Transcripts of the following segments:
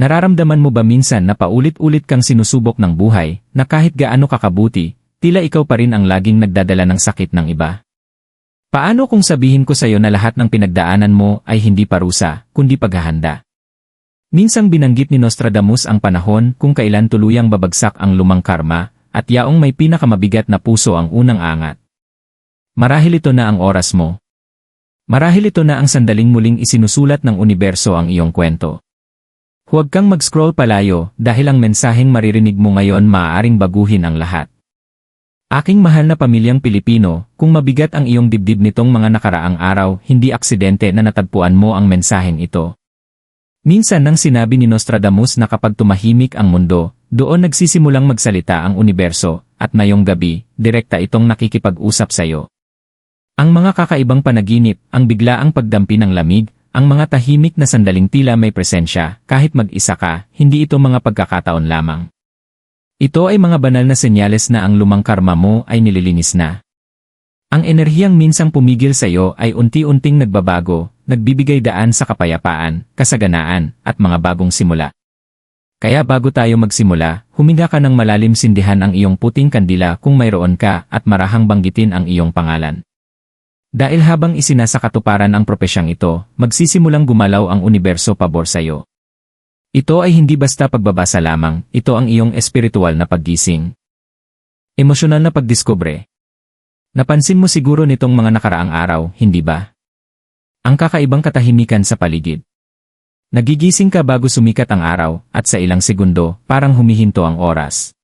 Nararamdaman mo ba minsan na paulit-ulit kang sinusubok ng buhay, na kahit gaano kakabuti, tila ikaw pa rin ang laging nagdadala ng sakit ng iba? Paano kung sabihin ko sa'yo na lahat ng pinagdaanan mo ay hindi parusa, kundi paghahanda? Minsang binanggit ni Nostradamus ang panahon kung kailan tuluyang babagsak ang lumang karma, at yaong may pinakamabigat na puso ang unang angat. Marahil ito na ang oras mo. Marahil ito na ang sandaling muling isinusulat ng universo ang iyong kwento. Huwag kang mag-scroll palayo dahil ang mensaheng maririnig mo ngayon maaaring baguhin ang lahat. Aking mahal na pamilyang Pilipino, kung mabigat ang iyong dibdib nitong mga nakaraang araw, hindi aksidente na natagpuan mo ang mensaheng ito. Minsan nang sinabi ni Nostradamus na kapag tumahimik ang mundo, doon nagsisimulang magsalita ang universo, at mayong gabi, direkta itong nakikipag-usap sa iyo. Ang mga kakaibang panaginip, ang biglaang pagdampi ng lamig, ang mga tahimik na sandaling tila may presensya, kahit mag-isa ka, hindi ito mga pagkakataon lamang. Ito ay mga banal na senyales na ang lumang karma mo ay nililinis na. Ang enerhiyang minsang pumigil sa iyo ay unti-unting nagbabago, nagbibigay daan sa kapayapaan, kasaganaan, at mga bagong simula. Kaya bago tayo magsimula, huminga ka ng malalim sindihan ang iyong puting kandila kung mayroon ka at marahang banggitin ang iyong pangalan. Dahil habang isinasakatuparan ang propesyang ito, magsisimulang gumalaw ang universo pabor sa iyo. Ito ay hindi basta pagbabasa lamang, ito ang iyong espiritual na paggising. Emosyonal na pagdiskubre. Napansin mo siguro nitong mga nakaraang araw, hindi ba? Ang kakaibang katahimikan sa paligid. Nagigising ka bago sumikat ang araw, at sa ilang segundo, parang humihinto ang oras.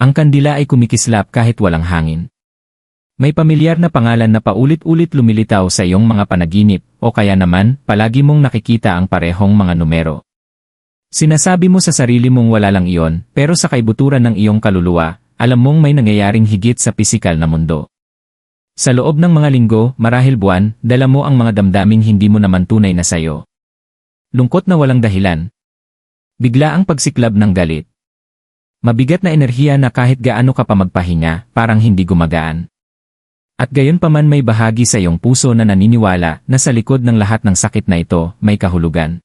Ang kandila ay kumikislap kahit walang hangin. May pamilyar na pangalan na paulit-ulit lumilitaw sa iyong mga panaginip, o kaya naman, palagi mong nakikita ang parehong mga numero. Sinasabi mo sa sarili mong wala lang iyon, pero sa kaibuturan ng iyong kaluluwa, alam mong may nangyayaring higit sa pisikal na mundo. Sa loob ng mga linggo, marahil buwan, dala mo ang mga damdaming hindi mo naman tunay na sayo. Lungkot na walang dahilan. Bigla ang pagsiklab ng galit. Mabigat na enerhiya na kahit gaano ka pa magpahinga, parang hindi gumagaan. At gayon pa man may bahagi sa iyong puso na naniniwala na sa likod ng lahat ng sakit na ito, may kahulugan.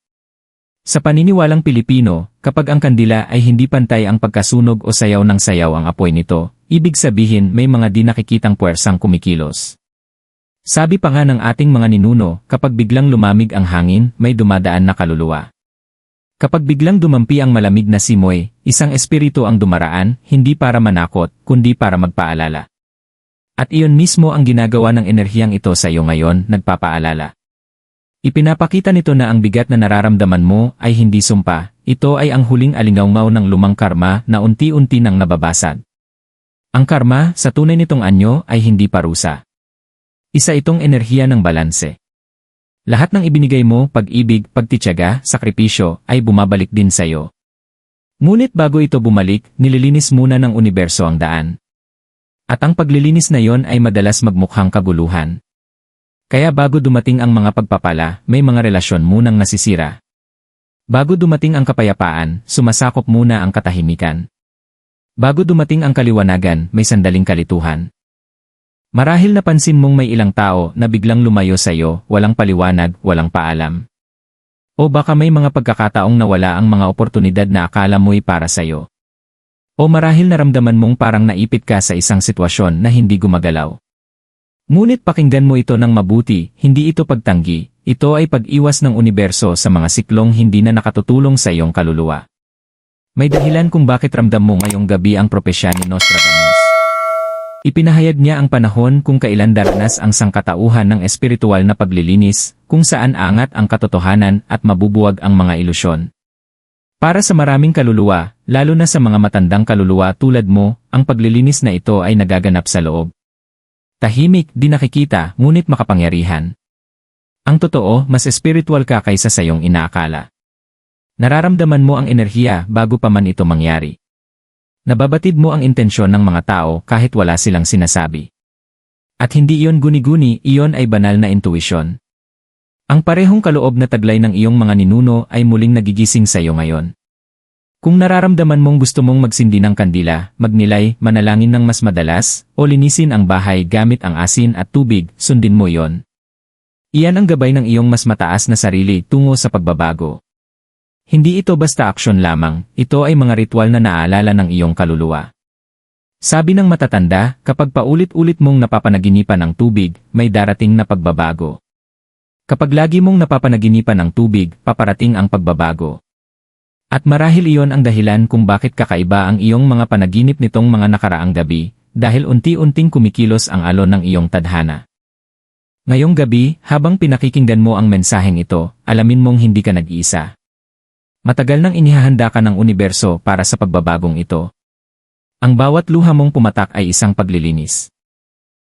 Sa paniniwalang Pilipino, kapag ang kandila ay hindi pantay ang pagkasunog o sayaw ng sayaw ang apoy nito, ibig sabihin may mga di nakikitang puwersang kumikilos. Sabi pa nga ng ating mga ninuno, kapag biglang lumamig ang hangin, may dumadaan na kaluluwa. Kapag biglang dumampi ang malamig na simoy, isang espiritu ang dumaraan, hindi para manakot, kundi para magpaalala. At iyon mismo ang ginagawa ng enerhiyang ito sa iyo ngayon, nagpapaalala. Ipinapakita nito na ang bigat na nararamdaman mo ay hindi sumpa, ito ay ang huling alingawmaw ng lumang karma na unti-unti nang nababasag. Ang karma, sa tunay nitong anyo, ay hindi parusa. Isa itong enerhiya ng balanse. Lahat ng ibinigay mo, pag-ibig, pagtityaga, sakripisyo, ay bumabalik din sa iyo. Ngunit bago ito bumalik, nililinis muna ng universo ang daan. At ang paglilinis na yon ay madalas magmukhang kaguluhan. Kaya bago dumating ang mga pagpapala, may mga relasyon munang nasisira. Bago dumating ang kapayapaan, sumasakop muna ang katahimikan. Bago dumating ang kaliwanagan, may sandaling kalituhan. Marahil napansin mong may ilang tao na biglang lumayo sa iyo, walang paliwanag, walang paalam. O baka may mga pagkakataong nawala ang mga oportunidad na akala mo'y para sa iyo. O marahil naramdaman mong parang naipit ka sa isang sitwasyon na hindi gumagalaw. Ngunit pakinggan mo ito ng mabuti, hindi ito pagtanggi, ito ay pag-iwas ng universo sa mga siklong hindi na nakatutulong sa iyong kaluluwa. May dahilan kung bakit ramdam mo ngayong gabi ang propesya ni Nostradamus. Ipinahayag niya ang panahon kung kailan daranas ang sangkatauhan ng espiritual na paglilinis, kung saan angat ang katotohanan at mabubuwag ang mga ilusyon. Para sa maraming kaluluwa, lalo na sa mga matandang kaluluwa tulad mo, ang paglilinis na ito ay nagaganap sa loob. Tahimik, di nakikita, ngunit makapangyarihan. Ang totoo, mas espiritual ka kaysa sa iyong inaakala. Nararamdaman mo ang enerhiya bago pa man ito mangyari. Nababatid mo ang intensyon ng mga tao kahit wala silang sinasabi. At hindi iyon guni-guni, iyon ay banal na intuisyon. Ang parehong kaloob na taglay ng iyong mga ninuno ay muling nagigising sa iyo ngayon. Kung nararamdaman mong gusto mong magsindi ng kandila, magnilay, manalangin ng mas madalas, o linisin ang bahay gamit ang asin at tubig, sundin mo yon. Iyan ang gabay ng iyong mas mataas na sarili tungo sa pagbabago. Hindi ito basta aksyon lamang, ito ay mga ritual na naaalala ng iyong kaluluwa. Sabi ng matatanda, kapag paulit-ulit mong napapanaginipan ng tubig, may darating na pagbabago. Kapag lagi mong napapanaginipan ng tubig, paparating ang pagbabago. At marahil iyon ang dahilan kung bakit kakaiba ang iyong mga panaginip nitong mga nakaraang gabi, dahil unti-unting kumikilos ang alon ng iyong tadhana. Ngayong gabi, habang pinakikinggan mo ang mensaheng ito, alamin mong hindi ka nag-iisa. Matagal nang inihahanda ka ng universo para sa pagbabagong ito. Ang bawat luha mong pumatak ay isang paglilinis.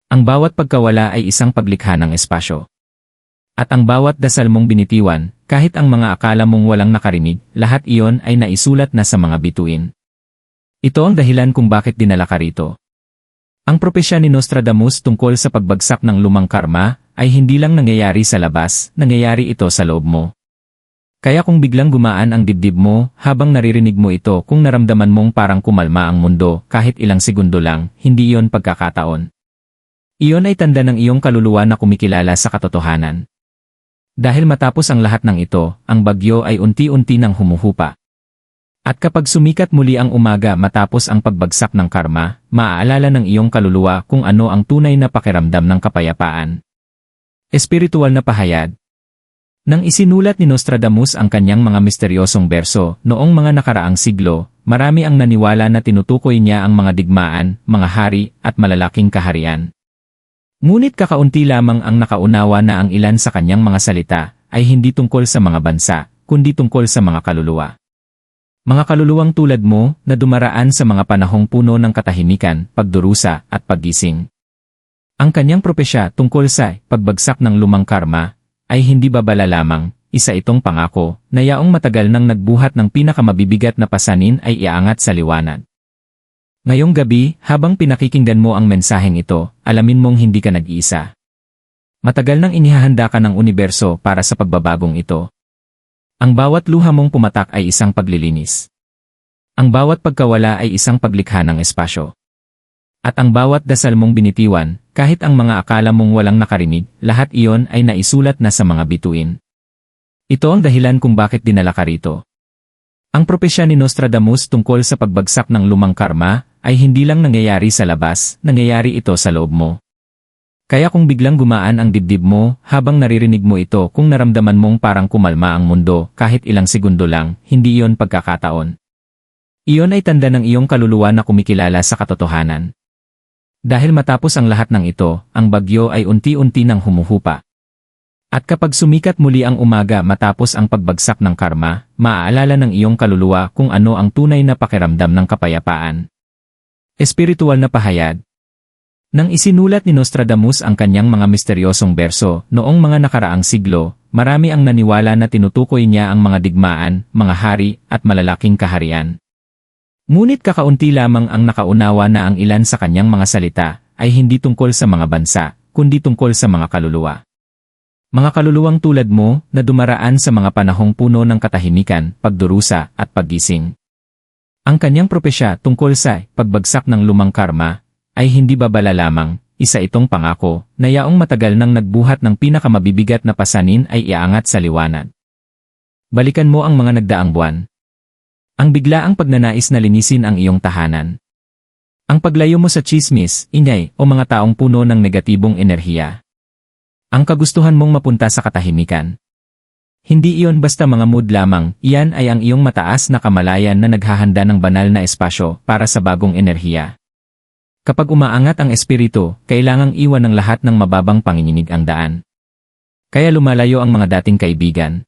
Ang bawat pagkawala ay isang paglikha ng espasyo. At ang bawat dasal mong binitiwan, kahit ang mga akala mong walang nakarinig, lahat iyon ay naisulat na sa mga bituin. Ito ang dahilan kung bakit dinala ka rito. Ang propesya ni Nostradamus tungkol sa pagbagsak ng lumang karma ay hindi lang nangyayari sa labas, nangyayari ito sa loob mo. Kaya kung biglang gumaan ang dibdib mo, habang naririnig mo ito kung naramdaman mong parang kumalma ang mundo kahit ilang segundo lang, hindi iyon pagkakataon. Iyon ay tanda ng iyong kaluluwa na kumikilala sa katotohanan. Dahil matapos ang lahat ng ito, ang bagyo ay unti-unti nang humuhupa. At kapag sumikat muli ang umaga matapos ang pagbagsak ng karma, maaalala ng iyong kaluluwa kung ano ang tunay na pakiramdam ng kapayapaan. Espiritual na pahayag, nang isinulat ni Nostradamus ang kanyang mga misteryosong berso noong mga nakaraang siglo, marami ang naniwala na tinutukoy niya ang mga digmaan, mga hari, at malalaking kaharian. Ngunit kakaunti lamang ang nakaunawa na ang ilan sa kanyang mga salita ay hindi tungkol sa mga bansa, kundi tungkol sa mga kaluluwa. Mga kaluluwang tulad mo na dumaraan sa mga panahong puno ng katahimikan, pagdurusa, at paggising. Ang kanyang propesya tungkol sa pagbagsak ng lumang karma ay hindi babala lamang, isa itong pangako, na yaong matagal nang nagbuhat ng pinakamabibigat na pasanin ay iaangat sa liwanag. Ngayong gabi, habang pinakikinggan mo ang mensaheng ito, alamin mong hindi ka nag-iisa. Matagal nang inihahanda ka ng universo para sa pagbabagong ito. Ang bawat luha mong pumatak ay isang paglilinis. Ang bawat pagkawala ay isang paglikha ng espasyo. At ang bawat dasal mong binitiwan, kahit ang mga akala mong walang nakarinig, lahat iyon ay naisulat na sa mga bituin. Ito ang dahilan kung bakit dinala ka rito. Ang propesya ni Nostradamus tungkol sa pagbagsak ng lumang karma ay hindi lang nangyayari sa labas, nangyayari ito sa loob mo. Kaya kung biglang gumaan ang dibdib mo, habang naririnig mo ito kung naramdaman mong parang kumalma ang mundo kahit ilang segundo lang, hindi iyon pagkakataon. Iyon ay tanda ng iyong kaluluwa na kumikilala sa katotohanan. Dahil matapos ang lahat ng ito, ang bagyo ay unti-unti nang humuhupa. At kapag sumikat muli ang umaga matapos ang pagbagsak ng karma, maaalala ng iyong kaluluwa kung ano ang tunay na pakiramdam ng kapayapaan. Espiritual na pahayag Nang isinulat ni Nostradamus ang kanyang mga misteryosong berso noong mga nakaraang siglo, marami ang naniwala na tinutukoy niya ang mga digmaan, mga hari, at malalaking kaharian. Ngunit kakaunti lamang ang nakaunawa na ang ilan sa kanyang mga salita ay hindi tungkol sa mga bansa, kundi tungkol sa mga kaluluwa. Mga kaluluwang tulad mo na dumaraan sa mga panahong puno ng katahimikan, pagdurusa, at paggising. Ang kanyang propesya tungkol sa pagbagsak ng lumang karma ay hindi babala lamang, isa itong pangako na yaong matagal nang nagbuhat ng pinakamabibigat na pasanin ay iaangat sa liwanag. Balikan mo ang mga nagdaang buwan, ang biglaang pagnanais na linisin ang iyong tahanan. Ang paglayo mo sa chismis, ingay, o mga taong puno ng negatibong enerhiya. Ang kagustuhan mong mapunta sa katahimikan. Hindi iyon basta mga mood lamang, iyan ay ang iyong mataas na kamalayan na naghahanda ng banal na espasyo para sa bagong enerhiya. Kapag umaangat ang espiritu, kailangang iwan ng lahat ng mababang panginginig ang daan. Kaya lumalayo ang mga dating kaibigan,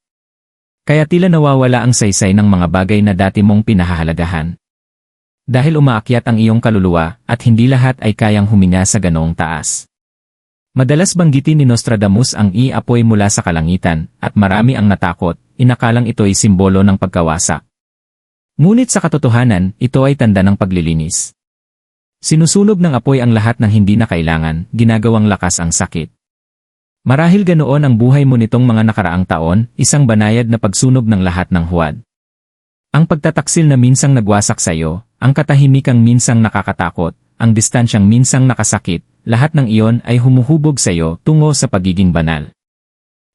kaya tila nawawala ang saysay ng mga bagay na dati mong pinahahalagahan. Dahil umaakyat ang iyong kaluluwa at hindi lahat ay kayang huminga sa ganoong taas. Madalas banggitin ni Nostradamus ang i-apoy mula sa kalangitan at marami ang natakot, inakalang ito'y simbolo ng pagkawasak. Ngunit sa katotohanan, ito ay tanda ng paglilinis. Sinusunog ng apoy ang lahat ng hindi na kailangan, ginagawang lakas ang sakit. Marahil ganoon ang buhay mo nitong mga nakaraang taon, isang banayad na pagsunog ng lahat ng huwad. Ang pagtataksil na minsang nagwasak sa iyo, ang katahimikang minsang nakakatakot, ang distansyang minsang nakasakit, lahat ng iyon ay humuhubog sa iyo tungo sa pagiging banal.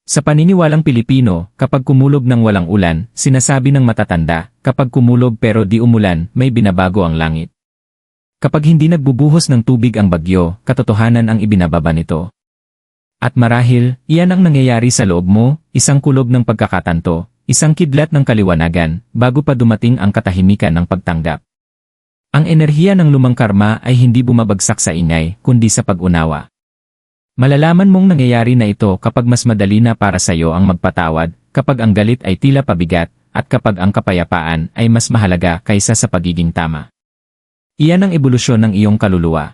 Sa paniniwalang Pilipino, kapag kumulob ng walang ulan, sinasabi ng matatanda, kapag kumulob pero di umulan, may binabago ang langit. Kapag hindi nagbubuhos ng tubig ang bagyo, katotohanan ang ibinababa nito. At marahil, iyan ang nangyayari sa loob mo, isang kulob ng pagkakatanto, isang kidlat ng kaliwanagan, bago pa dumating ang katahimikan ng pagtanggap. Ang enerhiya ng lumang karma ay hindi bumabagsak sa ingay, kundi sa pag-unawa. Malalaman mong nangyayari na ito kapag mas madali na para sa iyo ang magpatawad, kapag ang galit ay tila pabigat, at kapag ang kapayapaan ay mas mahalaga kaysa sa pagiging tama. Iyan ang ebolusyon ng iyong kaluluwa.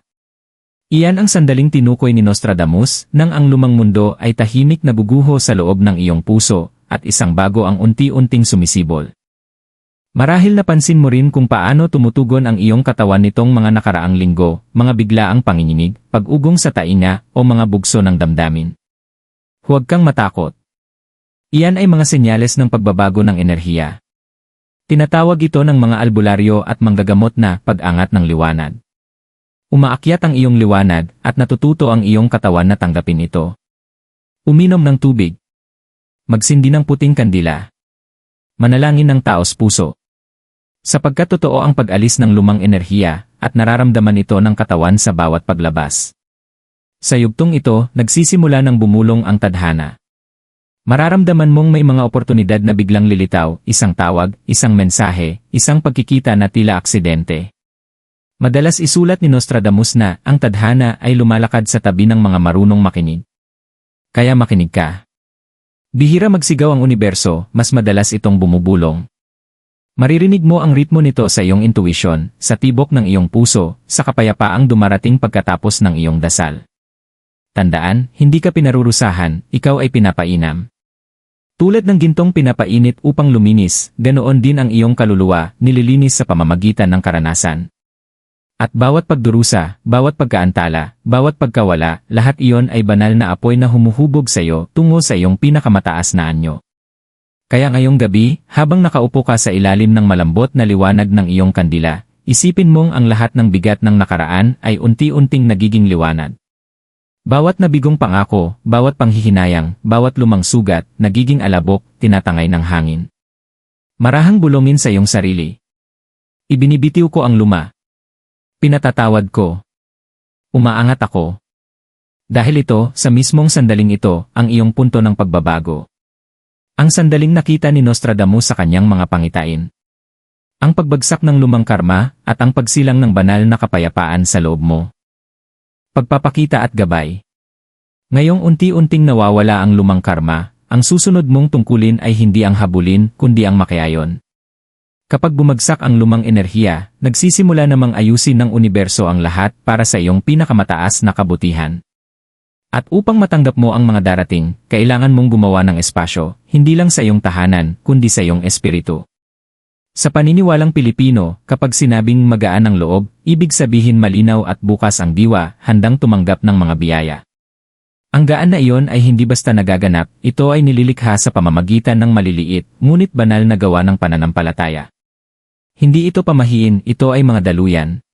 Iyan ang sandaling tinukoy ni Nostradamus nang ang lumang mundo ay tahimik na buguho sa loob ng iyong puso at isang bago ang unti-unting sumisibol. Marahil napansin mo rin kung paano tumutugon ang iyong katawan nitong mga nakaraang linggo, mga biglaang panginginig, pag-ugong sa tainga, o mga bugso ng damdamin. Huwag kang matakot. Iyan ay mga senyales ng pagbabago ng enerhiya. Tinatawag ito ng mga albularyo at manggagamot na pag-angat ng liwanag. Umaakyat ang iyong liwanag at natututo ang iyong katawan na tanggapin ito. Uminom ng tubig. Magsindi ng puting kandila. Manalangin ng taos puso. Sapagkat totoo ang pag-alis ng lumang enerhiya at nararamdaman ito ng katawan sa bawat paglabas. Sa yugtong ito, nagsisimula ng bumulong ang tadhana. Mararamdaman mong may mga oportunidad na biglang lilitaw, isang tawag, isang mensahe, isang pagkikita na tila aksidente. Madalas isulat ni Nostradamus na ang tadhana ay lumalakad sa tabi ng mga marunong makinig. Kaya makinig ka. Bihira magsigaw ang universo, mas madalas itong bumubulong. Maririnig mo ang ritmo nito sa iyong intuition, sa tibok ng iyong puso, sa kapayapaang dumarating pagkatapos ng iyong dasal. Tandaan, hindi ka pinarurusahan, ikaw ay pinapainam. Tulad ng gintong pinapainit upang luminis, ganoon din ang iyong kaluluwa, nililinis sa pamamagitan ng karanasan. At bawat pagdurusa, bawat pagkaantala, bawat pagkawala, lahat iyon ay banal na apoy na humuhubog sa iyo tungo sa iyong pinakamataas na anyo. Kaya ngayong gabi, habang nakaupo ka sa ilalim ng malambot na liwanag ng iyong kandila, isipin mong ang lahat ng bigat ng nakaraan ay unti-unting nagiging liwanag. Bawat nabigong pangako, bawat panghihinayang, bawat lumang sugat, nagiging alabok, tinatangay ng hangin. Marahang bulongin sa iyong sarili. Ibinibitiw ko ang luma. Pinatatawad ko. Umaangat ako. Dahil ito, sa mismong sandaling ito, ang iyong punto ng pagbabago. Ang sandaling nakita ni Nostradamus sa kanyang mga pangitain. Ang pagbagsak ng lumang karma at ang pagsilang ng banal na kapayapaan sa loob mo. Pagpapakita at gabay. Ngayong unti-unting nawawala ang lumang karma, ang susunod mong tungkulin ay hindi ang habulin kundi ang makayayon. Kapag bumagsak ang lumang enerhiya, nagsisimula namang ayusin ng universo ang lahat para sa iyong pinakamataas na kabutihan. At upang matanggap mo ang mga darating, kailangan mong gumawa ng espasyo, hindi lang sa iyong tahanan, kundi sa iyong espiritu. Sa paniniwalang Pilipino, kapag sinabing magaan ang loob, ibig sabihin malinaw at bukas ang diwa, handang tumanggap ng mga biyaya. Ang gaan na iyon ay hindi basta nagaganap, ito ay nililikha sa pamamagitan ng maliliit, ngunit banal na gawa ng pananampalataya. Hindi ito pamahiin, ito ay mga daluyan,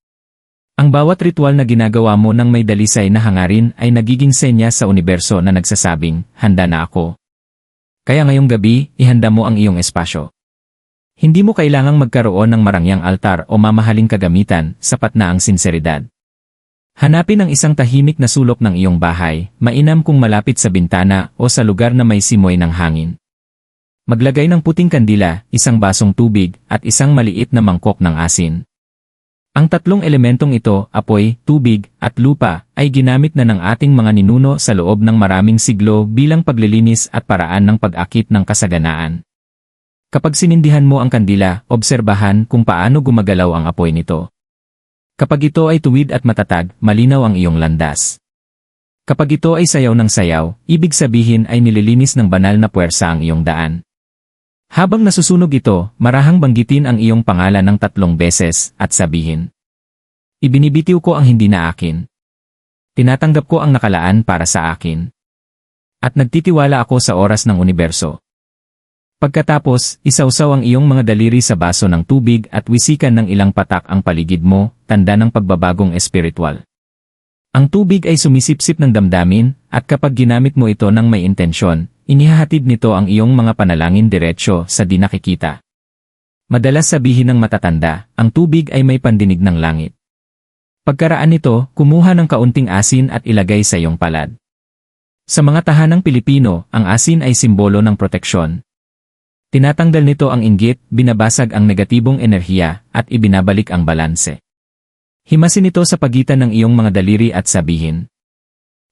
ang bawat ritual na ginagawa mo ng may dalisay na hangarin ay nagiging senya sa universo na nagsasabing, handa na ako. Kaya ngayong gabi, ihanda mo ang iyong espasyo. Hindi mo kailangang magkaroon ng marangyang altar o mamahaling kagamitan, sapat na ang sinseridad. Hanapin ang isang tahimik na sulok ng iyong bahay, mainam kung malapit sa bintana o sa lugar na may simoy ng hangin. Maglagay ng puting kandila, isang basong tubig, at isang maliit na mangkok ng asin. Ang tatlong elementong ito, apoy, tubig, at lupa, ay ginamit na ng ating mga ninuno sa loob ng maraming siglo bilang paglilinis at paraan ng pag-akit ng kasaganaan. Kapag sinindihan mo ang kandila, obserbahan kung paano gumagalaw ang apoy nito. Kapag ito ay tuwid at matatag, malinaw ang iyong landas. Kapag ito ay sayaw ng sayaw, ibig sabihin ay nililinis ng banal na puwersa ang iyong daan. Habang nasusunog ito, marahang banggitin ang iyong pangalan ng tatlong beses at sabihin. Ibinibitiw ko ang hindi na akin. Tinatanggap ko ang nakalaan para sa akin. At nagtitiwala ako sa oras ng universo. Pagkatapos, isawsaw ang iyong mga daliri sa baso ng tubig at wisikan ng ilang patak ang paligid mo, tanda ng pagbabagong espiritual. Ang tubig ay sumisipsip ng damdamin, at kapag ginamit mo ito ng may intensyon, inihahatid nito ang iyong mga panalangin diretsyo sa di nakikita. Madalas sabihin ng matatanda, ang tubig ay may pandinig ng langit. Pagkaraan nito, kumuha ng kaunting asin at ilagay sa iyong palad. Sa mga tahanang Pilipino, ang asin ay simbolo ng proteksyon. Tinatanggal nito ang inggit, binabasag ang negatibong enerhiya, at ibinabalik ang balanse. Himasin ito sa pagitan ng iyong mga daliri at sabihin,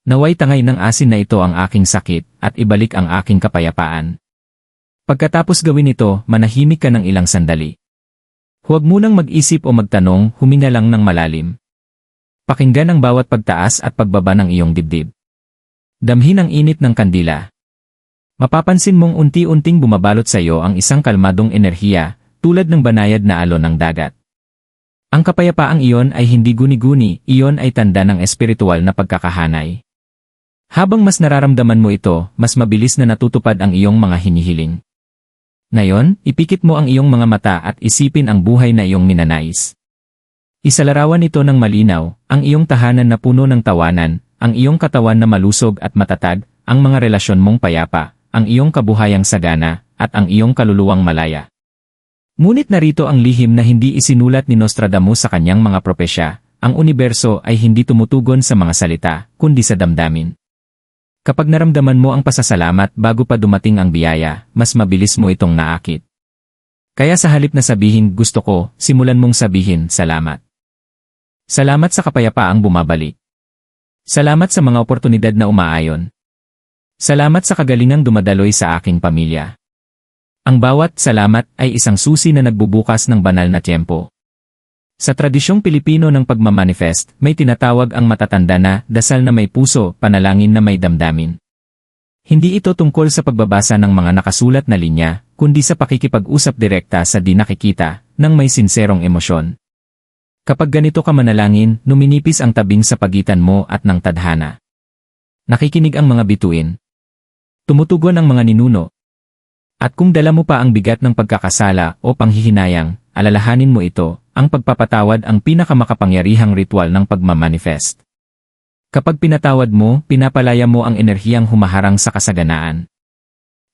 Naway tangay ng asin na ito ang aking sakit, at ibalik ang aking kapayapaan. Pagkatapos gawin ito, manahimik ka ng ilang sandali. Huwag munang mag-isip o magtanong, humina lang ng malalim. Pakinggan ang bawat pagtaas at pagbaba ng iyong dibdib. Damhin ang init ng kandila. Mapapansin mong unti-unting bumabalot sa iyo ang isang kalmadong enerhiya, tulad ng banayad na alon ng dagat. Ang kapayapaang iyon ay hindi guni-guni, iyon ay tanda ng espiritual na pagkakahanay. Habang mas nararamdaman mo ito, mas mabilis na natutupad ang iyong mga hinihiling. Ngayon, ipikit mo ang iyong mga mata at isipin ang buhay na iyong minanais. Isalarawan ito ng malinaw, ang iyong tahanan na puno ng tawanan, ang iyong katawan na malusog at matatag, ang mga relasyon mong payapa, ang iyong kabuhayang sagana, at ang iyong kaluluwang malaya. Ngunit narito ang lihim na hindi isinulat ni Nostradamus sa kanyang mga propesya, ang universo ay hindi tumutugon sa mga salita, kundi sa damdamin. Kapag naramdaman mo ang pasasalamat bago pa dumating ang biyaya, mas mabilis mo itong naakit. Kaya sa halip na sabihin gusto ko, simulan mong sabihin salamat. Salamat sa kapayapaang bumabalik. Salamat sa mga oportunidad na umaayon. Salamat sa kagalingang dumadaloy sa aking pamilya. Ang bawat salamat ay isang susi na nagbubukas ng banal na tiyempo. Sa tradisyong Pilipino ng pagmamanifest, may tinatawag ang matatanda na dasal na may puso, panalangin na may damdamin. Hindi ito tungkol sa pagbabasa ng mga nakasulat na linya, kundi sa pakikipag-usap direkta sa di nakikita, ng may sinserong emosyon. Kapag ganito ka manalangin, numinipis ang tabing sa pagitan mo at ng tadhana. Nakikinig ang mga bituin. Tumutugon ang mga ninuno. At kung dala mo pa ang bigat ng pagkakasala o panghihinayang, alalahanin mo ito, ang pagpapatawad ang pinakamakapangyarihang ritual ng pagmamanifest. Kapag pinatawad mo, pinapalaya mo ang enerhiyang humaharang sa kasaganaan.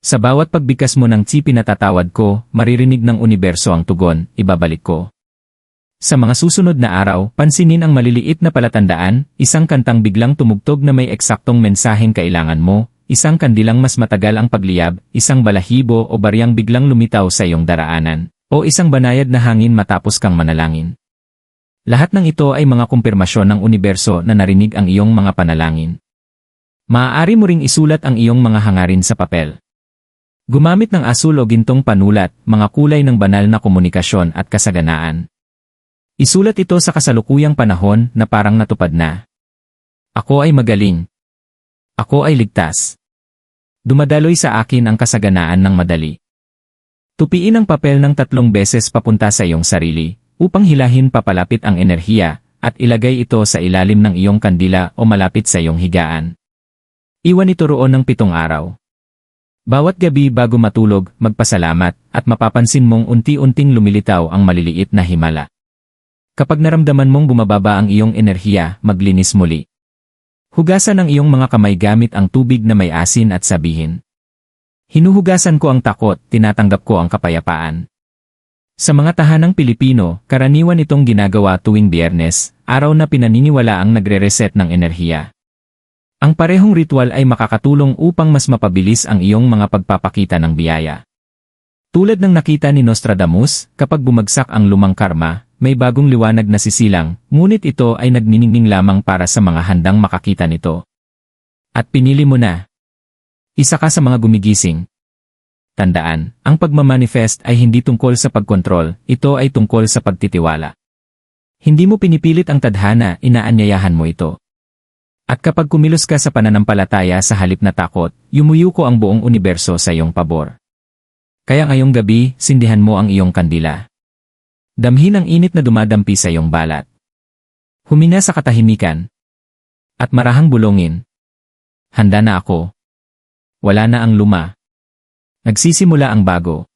Sa bawat pagbigkas mo ng tsi pinatatawad ko, maririnig ng universo ang tugon, ibabalik ko. Sa mga susunod na araw, pansinin ang maliliit na palatandaan, isang kantang biglang tumugtog na may eksaktong mensaheng kailangan mo, isang kandilang mas matagal ang pagliyab, isang balahibo o baryang biglang lumitaw sa iyong daraanan, o isang banayad na hangin matapos kang manalangin. Lahat ng ito ay mga kumpirmasyon ng universo na narinig ang iyong mga panalangin. Maaari mo ring isulat ang iyong mga hangarin sa papel. Gumamit ng asul o gintong panulat, mga kulay ng banal na komunikasyon at kasaganaan. Isulat ito sa kasalukuyang panahon na parang natupad na. Ako ay magaling. Ako ay ligtas. Dumadaloy sa akin ang kasaganaan ng madali. Tupiin ang papel ng tatlong beses papunta sa iyong sarili, upang hilahin papalapit ang enerhiya, at ilagay ito sa ilalim ng iyong kandila o malapit sa iyong higaan. Iwan ito roon ng pitong araw. Bawat gabi bago matulog, magpasalamat, at mapapansin mong unti-unting lumilitaw ang maliliit na himala. Kapag naramdaman mong bumababa ang iyong enerhiya, maglinis muli. Hugasan ang iyong mga kamay gamit ang tubig na may asin at sabihin. Hinuhugasan ko ang takot, tinatanggap ko ang kapayapaan. Sa mga tahanang Pilipino, karaniwan itong ginagawa tuwing biyernes, araw na pinaniniwala ang nagre-reset ng enerhiya. Ang parehong ritual ay makakatulong upang mas mapabilis ang iyong mga pagpapakita ng biyaya. Tulad ng nakita ni Nostradamus, kapag bumagsak ang lumang karma, may bagong liwanag na sisilang, ngunit ito ay nagniningning lamang para sa mga handang makakita nito. At pinili mo na. Isa ka sa mga gumigising. Tandaan, ang pagmamanifest ay hindi tungkol sa pagkontrol, ito ay tungkol sa pagtitiwala. Hindi mo pinipilit ang tadhana, inaanyayahan mo ito. At kapag kumilos ka sa pananampalataya sa halip na takot, yumuyo ko ang buong universo sa iyong pabor. Kaya ngayong gabi, sindihan mo ang iyong kandila. Damhin ang init na dumadampi sa iyong balat. Humina sa katahimikan. At marahang bulongin. Handa na ako. Wala na ang luma. Nagsisimula ang bago.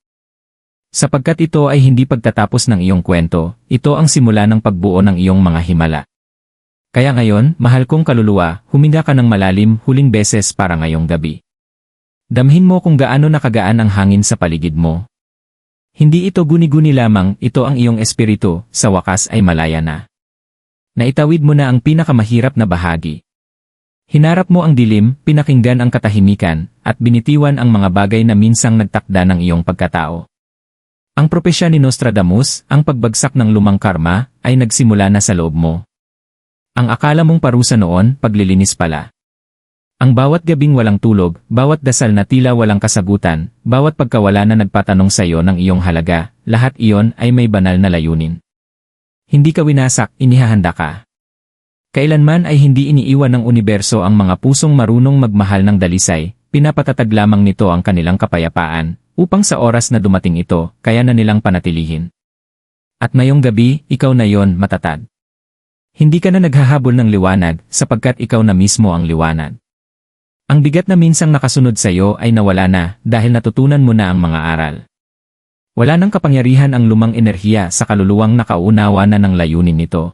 Sapagkat ito ay hindi pagtatapos ng iyong kwento, ito ang simula ng pagbuo ng iyong mga himala. Kaya ngayon, mahal kong kaluluwa, huminga ka ng malalim huling beses para ngayong gabi. Damhin mo kung gaano nakagaan ang hangin sa paligid mo. Hindi ito guni-guni lamang, ito ang iyong espiritu, sa wakas ay malaya na. Naitawid mo na ang pinakamahirap na bahagi. Hinarap mo ang dilim, pinakinggan ang katahimikan, at binitiwan ang mga bagay na minsang nagtakda ng iyong pagkatao. Ang propesya ni Nostradamus, ang pagbagsak ng lumang karma, ay nagsimula na sa loob mo. Ang akala mong parusa noon, paglilinis pala. Ang bawat gabing walang tulog, bawat dasal na tila walang kasagutan, bawat pagkawala na nagpatanong sa iyo ng iyong halaga, lahat iyon ay may banal na layunin. Hindi ka winasak, inihahanda ka. Kailanman ay hindi iniiwan ng universo ang mga pusong marunong magmahal ng dalisay, pinapatatag lamang nito ang kanilang kapayapaan, upang sa oras na dumating ito, kaya na nilang panatilihin. At ngayong gabi, ikaw na yon matatag. Hindi ka na naghahabol ng liwanag, sapagkat ikaw na mismo ang liwanag. Ang bigat na minsang nakasunod sa iyo ay nawala na dahil natutunan mo na ang mga aral. Wala nang kapangyarihan ang lumang enerhiya sa kaluluwang nakaunawa na ng layunin nito.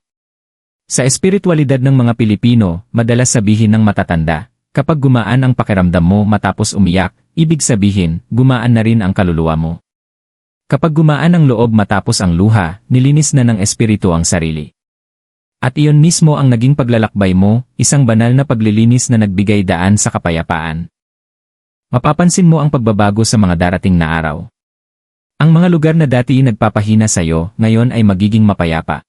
Sa espiritualidad ng mga Pilipino, madalas sabihin ng matatanda, kapag gumaan ang pakiramdam mo matapos umiyak, ibig sabihin, gumaan na rin ang kaluluwa mo. Kapag gumaan ang loob matapos ang luha, nilinis na ng espiritu ang sarili. At iyon mismo ang naging paglalakbay mo, isang banal na paglilinis na nagbigay daan sa kapayapaan. Mapapansin mo ang pagbabago sa mga darating na araw. Ang mga lugar na dati nagpapahina sa iyo, ngayon ay magiging mapayapa.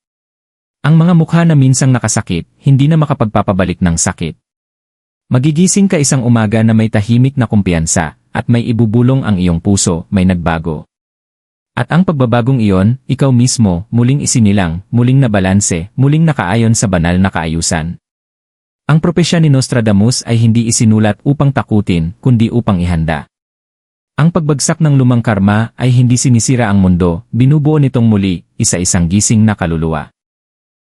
Ang mga mukha na minsang nakasakit, hindi na makapagpapabalik ng sakit. Magigising ka isang umaga na may tahimik na kumpiyansa, at may ibubulong ang iyong puso, may nagbago. At ang pagbabagong iyon, ikaw mismo, muling isinilang, muling nabalanse, muling nakaayon sa banal na kaayusan. Ang propesya ni Nostradamus ay hindi isinulat upang takutin, kundi upang ihanda. Ang pagbagsak ng lumang karma ay hindi sinisira ang mundo, binubuo nitong muli, isa-isang gising na kaluluwa.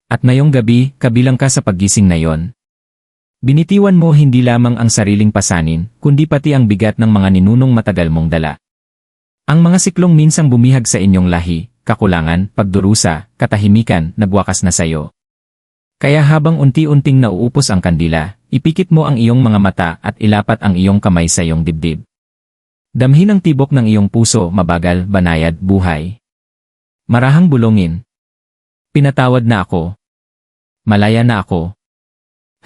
At ngayong gabi, kabilang ka sa paggising na yon. Binitiwan mo hindi lamang ang sariling pasanin, kundi pati ang bigat ng mga ninunong matagal mong dala. Ang mga siklong minsang bumihag sa inyong lahi, kakulangan, pagdurusa, katahimikan, nagwakas na sayo. Kaya habang unti-unting nauupos ang kandila, ipikit mo ang iyong mga mata at ilapat ang iyong kamay sa iyong dibdib. Damhin ang tibok ng iyong puso, mabagal, banayad, buhay. Marahang bulongin. Pinatawad na ako. Malaya na ako.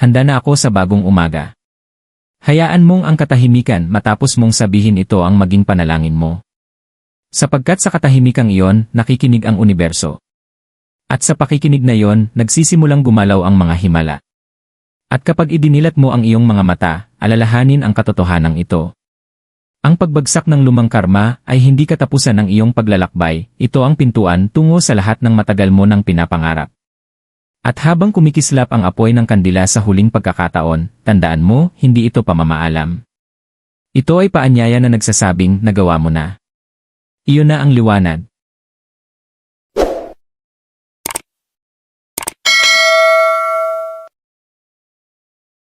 Handa na ako sa bagong umaga. Hayaan mong ang katahimikan matapos mong sabihin ito ang maging panalangin mo. Sapagkat sa katahimikang iyon, nakikinig ang universo. At sa pakikinig na iyon, nagsisimulang gumalaw ang mga himala. At kapag idinilat mo ang iyong mga mata, alalahanin ang katotohanan ito. Ang pagbagsak ng lumang karma ay hindi katapusan ng iyong paglalakbay, ito ang pintuan tungo sa lahat ng matagal mo ng pinapangarap. At habang kumikislap ang apoy ng kandila sa huling pagkakataon, tandaan mo, hindi ito pamamaalam. Ito ay paanyaya na nagsasabing nagawa mo na. Iyon na ang liwanag.